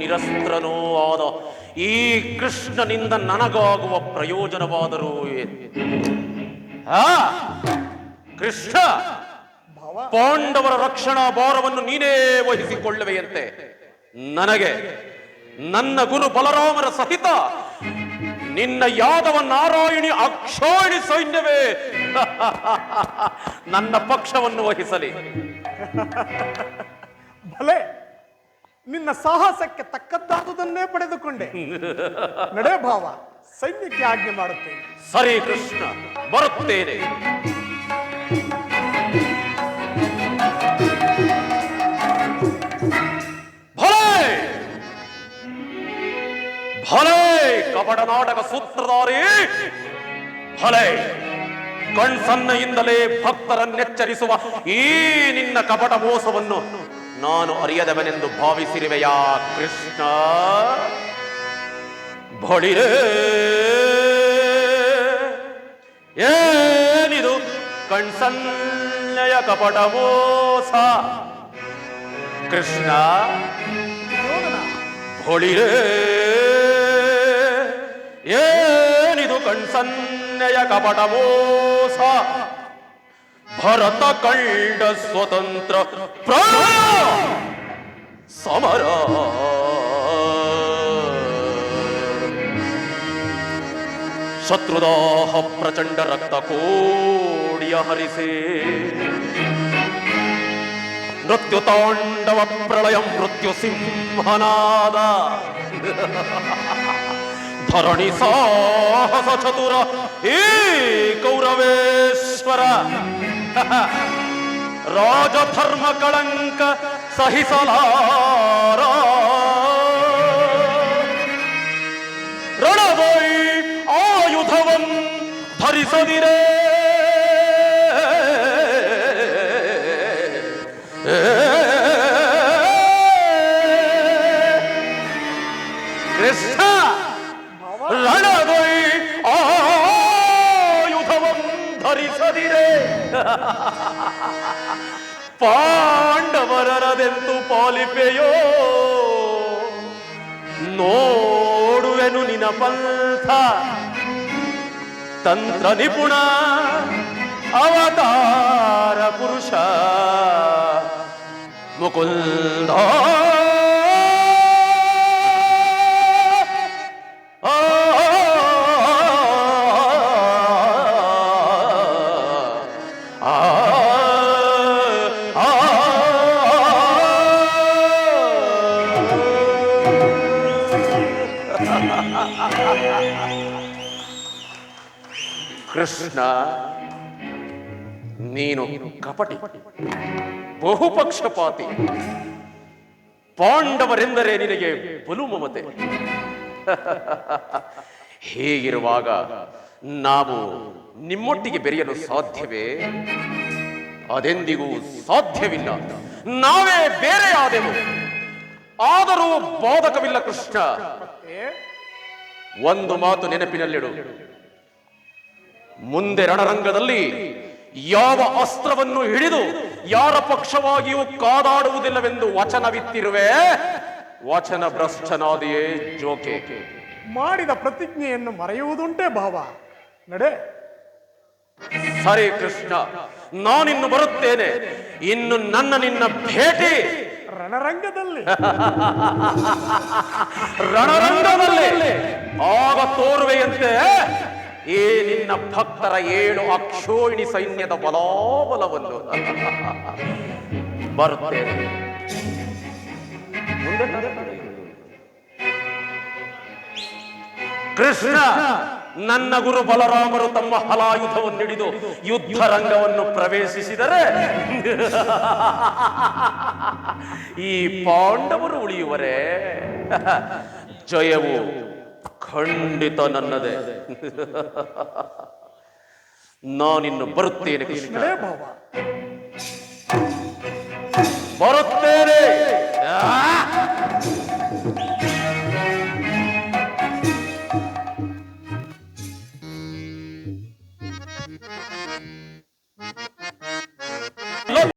ನಿರಸ್ತ್ರನೂ ಆದ ಈ ಕೃಷ್ಣನಿಂದ ನನಗಾಗುವ ಪ್ರಯೋಜನವಾದರೂ ಕೃಷ್ಣ ಪಾಂಡವರ ರಕ್ಷಣಾ ಭಾರವನ್ನು ನೀನೇ ವಹಿಸಿಕೊಳ್ಳುವೆಯಂತೆ. ನನಗೆ ನನ್ನ ಗುರು ಬಲರಾಮರ ಸಹಿತ ನಿನ್ನ ಯಾದವ ನಾರಾಯಣಿ ಅಕ್ಷೋಣಿ ಸೈನ್ಯವೇ ನನ್ನ ಪಕ್ಷವನ್ನು ವಹಿಸಲಿ. ಭಲೆ. ನಿನ್ನ ಸಾಹಸಕ್ಕೆ ತಕ್ಕದ್ದಾದುದನ್ನೇ ಪಡೆದುಕೊಂಡೆ. ನಡೆ ಭಾವ, ಸೈನ್ಯಕ್ಕೆ ಆಜ್ಞೆ ಮಾಡುತ್ತೇನೆ. ಸರಿ ಕೃಷ್ಣ, ಬರುತ್ತೇನೆ. ಭಲೆ! ಕಪಟ ನಾಟಕ ಸೂತ್ರಧಾರಿ! ಭಲೆ, ಕಣ್ಸನ್ನೆಯಿಂದಲೇ ಭಕ್ತರನ್ನೆಚ್ಚರಿಸುವ ಈ ನಿನ್ನ ಕಪಟ ಮೋಸವನ್ನು ನಾನು ಅರಿಯದವನೆಂದು ಭಾವಿಸಿರುವೆಯಾ, ಕೃಷ್ಣ? ಬಳಿರೇ. ಏನಿದು? ಕಣ್ಸನ್ನಯ ಕಪಟ ಮೋಸ. ಕೃಷ್ಣ? ಹೊಳಿರೇ ಏನಿದು? ಕಣ್ಸನ್ನಯ ಕಪಟ ಮೋಸ. ಭರತ ಕಂಡ ಸ್ವತಂತ್ರ ಸಮರ! ಶತ್ರುದಾಹ ಪ್ರಚಂಡ ರಕ್ತ ಕೋಡಿಯ ಹರಿಸೇ. ಮೃತ್ಯು ತಾಂಡವ ಪ್ರಳಯ, ಮೃತ್ಯು ಸಿಂಹನಾದ. ಧರಣಿ ಸಾಹಸ ಚತುರ ಈ ಕೌರವೇಶ್ವರ ರಾಜಧರ್ಮ ಕಳಂಕ ಸಹಿಸಲಾರ ರಣವೈ ಆಯುಧವಂ ಧರಿಸದಿರೇ ಪಾಂಡವರರದೆಂದು ಪಾಲಿಪೆಯೋ? ನೋಡುವೆನು ನಿನ ಪಂಥ ತಂತ್ರ ನಿಪುಣ ಅವತಾರ ಪುರುಷ ಮುಕುಂದ ಕೃಷ್ಣ, ನೀನು ಕಪಟಿ, ಬಹುಪಕ್ಷಪಾತಿ. ಪಾಂಡವರೆಂದರೆ ನಿನಗೆ ಬಲು ಮಮತೆ. ಹೀಗಿರುವಾಗ ನಾವು ನಿಮ್ಮೊಟ್ಟಿಗೆ ಬೆರೆಯಲು ಸಾಧ್ಯವೇ? ಅದೆಂದಿಗೂ ಸಾಧ್ಯವಿಲ್ಲ. ನಾವೇ ಬೇರೆ ಆದೆವು ಆದರೂ ಬೋಧಕವಿಲ್ಲ ಕೃಷ್ಣ. ಒಂದು ಮಾತು ನೆನಪಿನಲ್ಲಿಡು. ಮುಂದೆ ರಣರಂಗದಲ್ಲಿ ಯಾವ ಅಸ್ತ್ರವನ್ನು ಹಿಡಿದು ಯಾರ ಪಕ್ಷವಾಗಿಯೂ ಕಾದಾಡುವುದಿಲ್ಲವೆಂದು ವಚನವಿತ್ತಿರುವೆ? ವಚನ ಭ್ರಷ್ಟನಾದಿಯೇ ಜೋಕೆ. ಮಾಡಿದ ಪ್ರತಿಜ್ಞೆಯನ್ನು ಮರೆಯುವುದುಂಟೇ ಭಾವ. ನಡೆ. ಸರಿ ಕೃಷ್ಣ ನಾನಿನ್ನು ಬರುತ್ತೇನೆ. ಇನ್ನು ನನ್ನ ನಿನ್ನ ಭೇಟಿ. ರಣರಂಗದಲ್ಲಿ. ರಣರಂಗದಲ್ಲಿ. ಆಗ ತೋರುವೆಯಂತೆ ಈ ನಿನ್ನ ಭಕ್ತರ ಏಳು ಅಕ್ಷೋಹಿಣಿ ಸೈನ್ಯದ ಬಲಾಬಲವನ್ನು. ಬರುತ್ತೇನೆ ಕೃಷ್ಣ, ನನ್ನ ಗುರು ಬಲರಾಮರು ತಮ್ಮ ಹಲಾಯುಧವನ್ನು ಹಿಡಿದು ಯುದ್ಧ ರಂಗವನ್ನು ಪ್ರವೇಶಿಸಿದರೆ ಈ ಪಾಂಡವರು ಉಳಿಯುವರೇ. ಜಯವು ಖಂಡಿತ ನನ್ನದೇ ನಾನಿನ್ನು ಬರುತ್ತೇನೆ ಕೃಷ್ಣ. ಬರುತ್ತೆ.